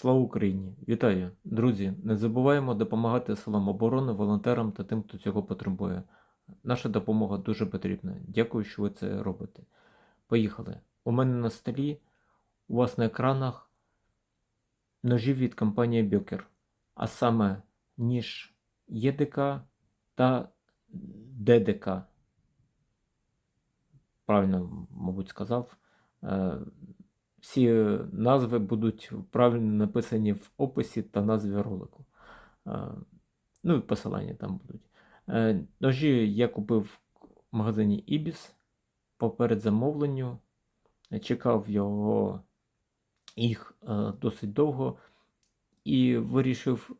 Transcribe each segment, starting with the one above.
Слава Україні! Вітаю! Друзі! Не забуваємо допомагати силам оборони, волонтерам та тим, хто цього потребує. Наша допомога дуже потрібна. Дякую, що ви це робите. Поїхали. У мене на столі, у вас на екранах ножі від компанії Бьокер, а саме ніж ЄДК та ДДК. Правильно, мабуть, сказав. Е, всі назви будуть правильно написані в описі та назві ролику. Е, Ну і посилання там будуть. Е, Ножі я купив в магазині Ibis по передзамовленню. Чекав його їх е, досить довго і вирішив,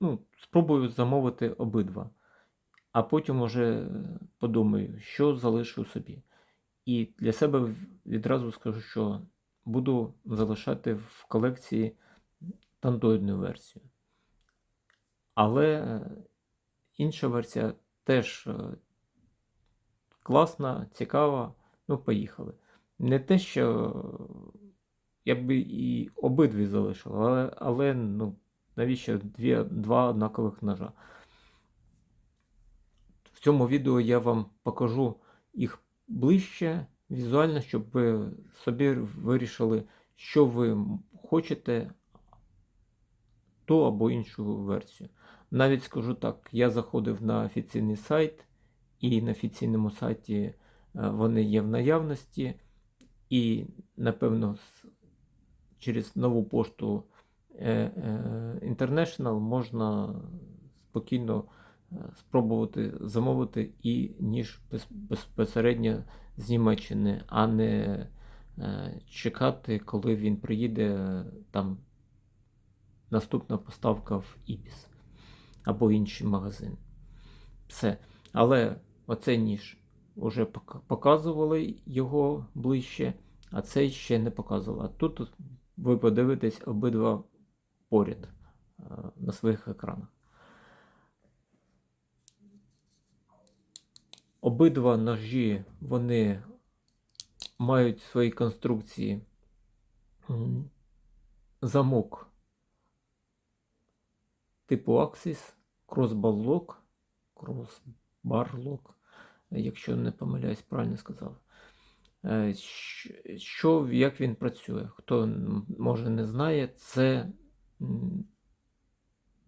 ну, спробую замовити обидва. А потім уже подумаю, що залишу собі. І для себе відразу скажу, що буду залишати в колекції тандоїдну версію. Але е, інша версія теж е, класна, цікава. Ну, поїхали. Не те, що я би і обидві залишив, але, але ну, навіщо дві, два однакових ножа. В цьому відео я вам покажу їх ближче візуально, щоб ви собі вирішили, що ви хочете ту або іншу версію. Навіть скажу так, я заходив на офіційний сайт, і на офіційному сайті е, вони є в наявності, і, напевно, через нову пошту е, е, International можна спокійно спробувати замовити і ніж безпосередньо з Німеччини, а не е, чекати, коли він приїде е, там наступна поставка в Ібіс або інший магазин. Все. Але оцей ніж вже показували його ближче, а цей ще не показували. Тут ви подивитесь обидва поряд е, на своїх екранах. Обидва ножі вони мають в своїй конструкції замок типу Axis, Crossbar Lock, якщо не помиляюсь, правильно сказав. Е, Що, як він працює? Хто може не знає, це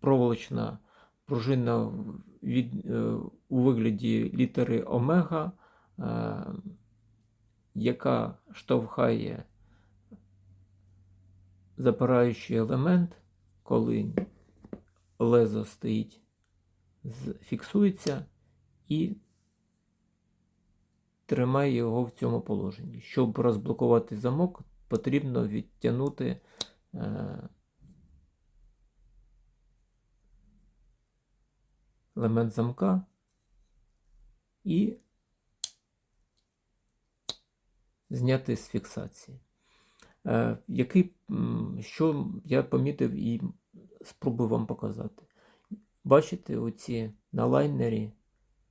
проволочна пружина в- від, е, у вигляді літери омега, е, яка штовхає запираючий елемент, коли лезо стоїть, фіксується і тримає його в цьому положенні. Щоб розблокувати замок, потрібно відтягнути елемент замка і зняти з фіксації. Е, який, що я помітив і спробую вам показати. Бачите, оці на лайнері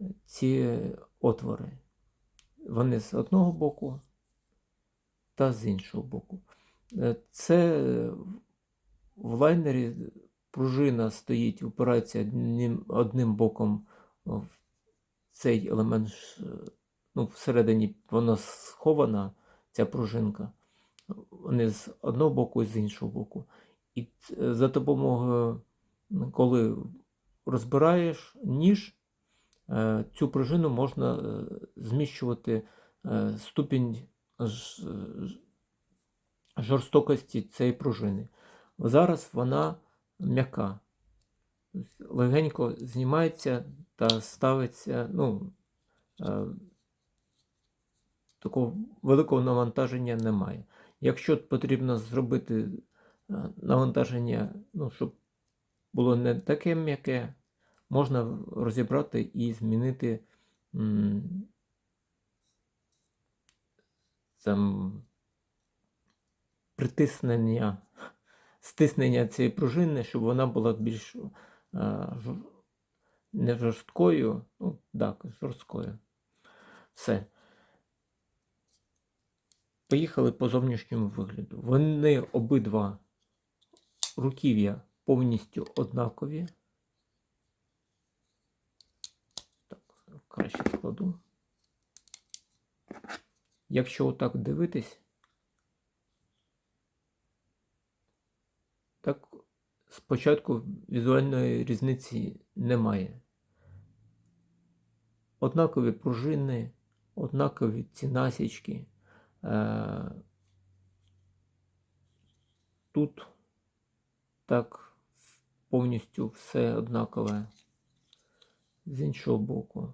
е, ці отвори. Вони з одного боку та з іншого боку. Е, Це в лайнері пружина стоїть, упирається одним, одним боком в цей елемент, ну, всередині вона схована, ця пружинка. Вони з одного боку і з іншого боку. І за допомогою, коли розбираєш ніж, е, цю пружину можна е, зміщувати е, ступінь жорстокості цієї пружини. Зараз вона м'яка. Легенько знімається та ставиться, ну, е, такого великого навантаження немає. Якщо потрібно зробити е, навантаження, ну, щоб було не таке м'яке, можна розібрати і змінити м, там, притиснення, стиснення цієї пружини, щоб вона була більш е, жор- не жорсткою, ну так, жорсткою. Все. Поїхали по зовнішньому вигляду. Вони обидва руків'я повністю однакові. Так, краще складу. Якщо отак дивитись, так спочатку візуальної різниці немає. Однакові пружини, однакові ці насічки. Е, Тут так повністю все однакове з іншого боку.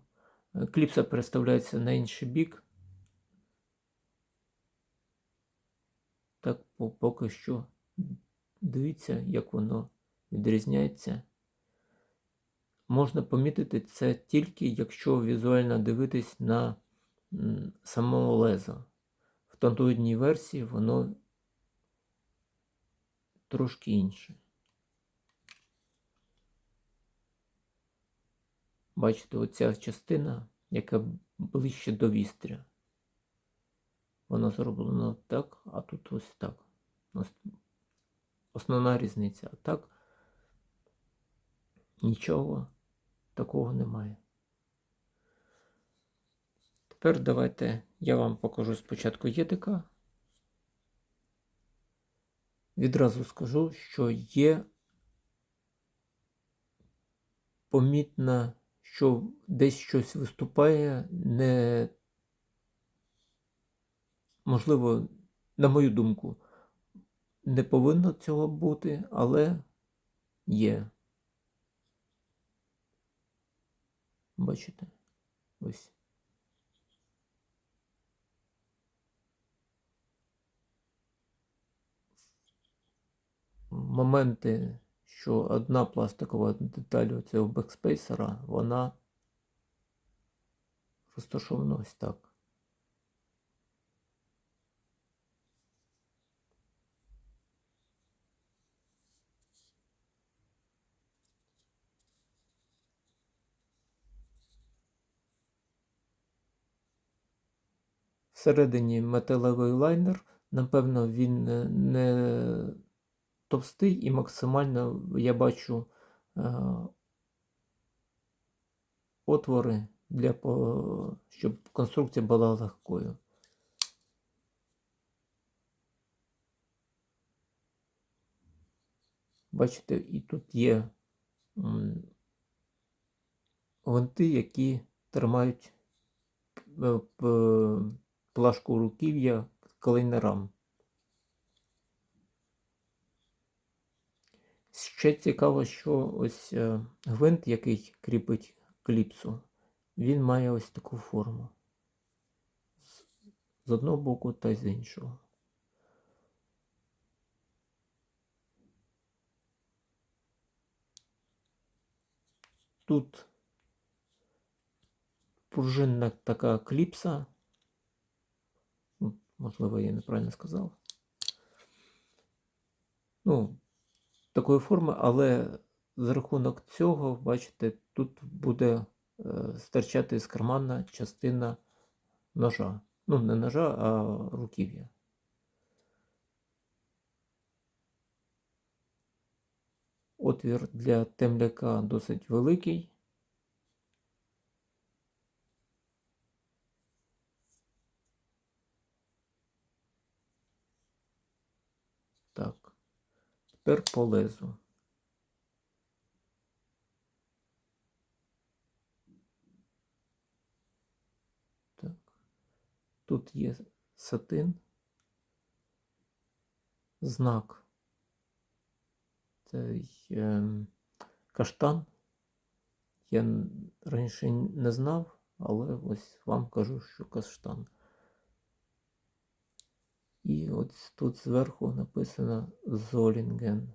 Е, Кліпса переставляється на інший бік. Так поки що дивіться, як воно відрізняється. Можна помітити це тільки, якщо візуально дивитись на самого леза. В тантоїдній версії воно трошки інше. Бачите, оця частина, яка ближче до вістря. Воно зроблено так, а тут ось так. Основна різниця. А так нічого такого немає. Тепер давайте я вам покажу спочатку єдика. Відразу скажу, що є помітно, що десь щось виступає, не можливо, на мою думку, не повинно цього бути, але є. Бачите? Ось. Моменти, що одна пластикова деталь цього бекспейсера, вона розташована ось так. Всередині металевий лайнер. Напевно, він е, не товстий і максимально я бачу е, отвори, для, щоб конструкція була легкою. Бачите, і тут є гвинти, які тримають е, плашку руків'я клейнерам. Ще цікаво, що ось е, гвинт, який кріпить кліпсу, він має ось таку форму. З- одного боку та з іншого. Тут пружинна така кліпса. Можливо, я неправильно сказав. Ну, такої форми, але за рахунок цього, бачите, тут буде е, стирчати з кармана частина ножа. Ну, не ножа, а руків'я. Отвір для темляка досить великий. Так, тепер по лезу. Так. Тут є сатин, знак. Це ем, каштан. Я раніше не знав, але ось вам кажу, що каштан. І ось тут зверху написано Золінген.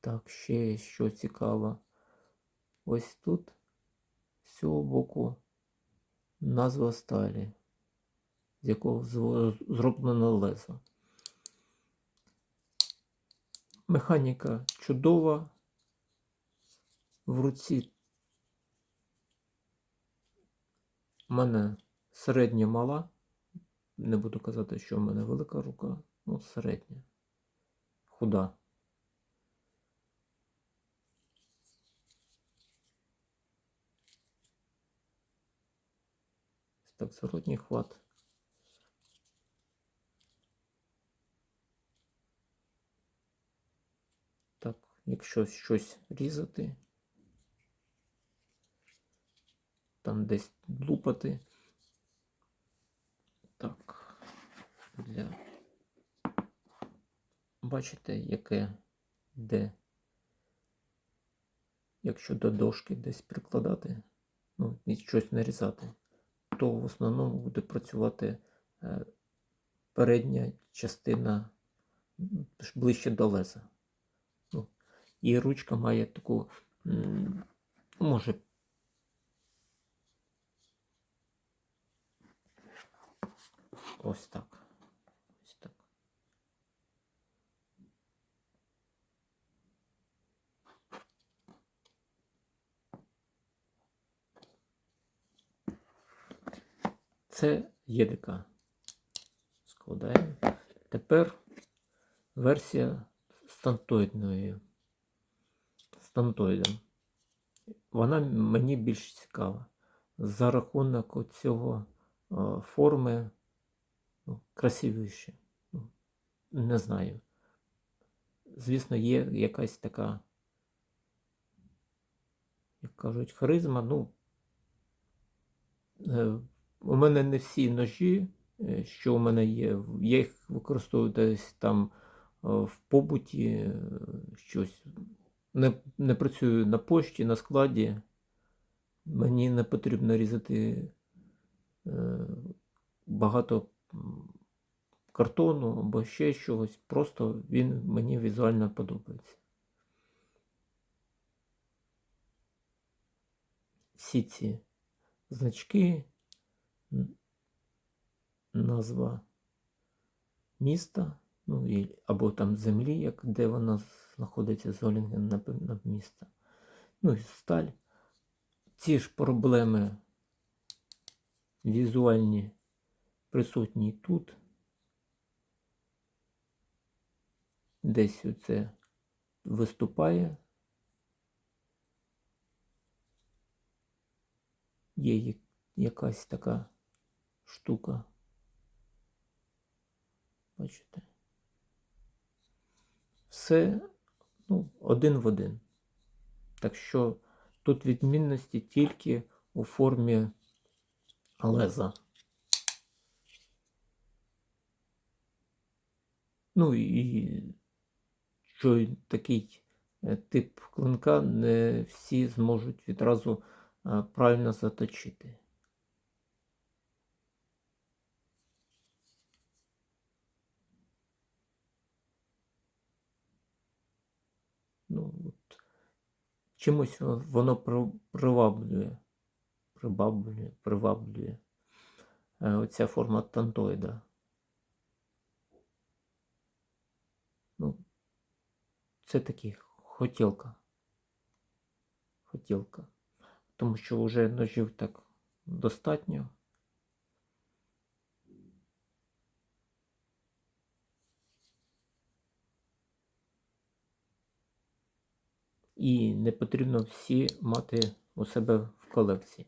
Так, ще що цікаво. Ось тут з цього боку назва сталі, з якого зроблено лезо. Механіка чудова. В руці мене середня мала. Не буду казати, що в мене велика рука, ну середня. куди. Так, зворотній хват. Так, якщо щось різати, там десь лупати. Так, для. Бачите, яке де, якщо до дошки десь прикладати, ну, і щось нарізати, то в основному буде працювати е, передня частина ближче до леза. Ну, і ручка має таку, може, ось так. Ось так. Це ЄДК. Складаємо. Тепер версія стантоїдної. Стантоїдом. Вона мені більш цікава. За рахунок цього форми ну, красивіше. Ну, не знаю. Звісно, є якась така, як кажуть, харизма. Ну, е, у мене не всі ножі, е, що у мене є, я їх використовую десь там е, в побуті, щось. Не, не працюю на пошті, на складі. Мені не потрібно різати багато картону або ще чогось. Просто він мені візуально подобається. Всі ці значки, назва міста, ну, або там землі, як, де вона знаходиться, Золінген на, місто. Ну і сталь. Ці ж проблеми візуальні присутні тут. Десь оце виступає. Є якась така штука. Бачите? Все ну, один в один. Так що тут відмінності тільки у формі леза. Ну і що такий е, тип клинка не всі зможуть відразу е, правильно заточити. Ну, от, чимось воно приваблює, приваблює, приваблює е, оця форма тантоїда. Ну, це таки хотілка. Хотілка. Тому що вже ножів так достатньо. І не потрібно всі мати у себе в колекції.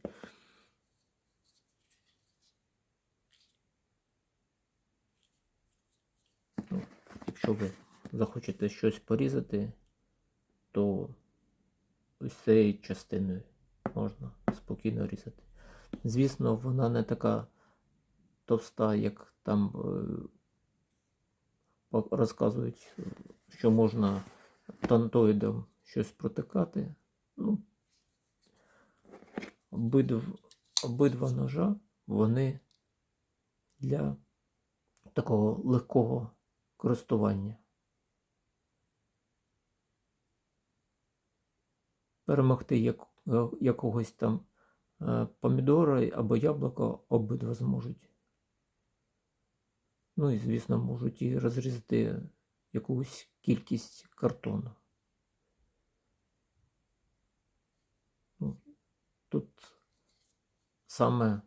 Ну, якщо ви захочете щось порізати, то ось цією частиною можна спокійно різати. Звісно, вона не така товста, як там е, розказують, що можна тантоїдом щось протикати. Ну, обидв, обидва ножа вони для такого легкого користування. Перемогти як, е, якогось там е, помідора або яблука обидва зможуть. Ну і, звісно, можуть і розрізати якусь кількість картону. Ну, Тут саме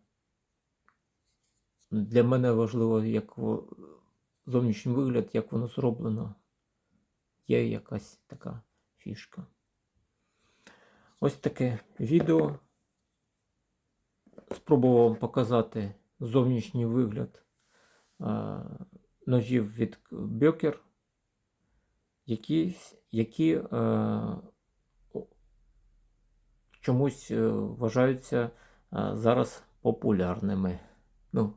для мене важливо, як зовнішній вигляд, як воно зроблено. є якась така фішка. Ось таке відео. Спробував вам показати зовнішній вигляд ножів від Бьокер, які, які чомусь е, вважаються зараз популярними. Ну,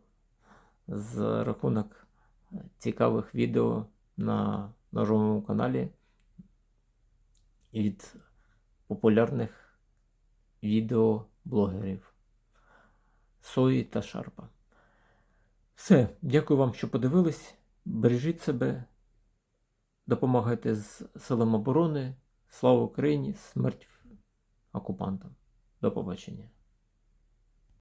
з рахунок цікавих відео на ножовому каналі від популярних відеоблогерів Сої та Шарпа. Все, дякую вам, що подивились. Бережіть себе, допомагайте з силам оборони. Слава Україні! Смерть окупантам. До побачення.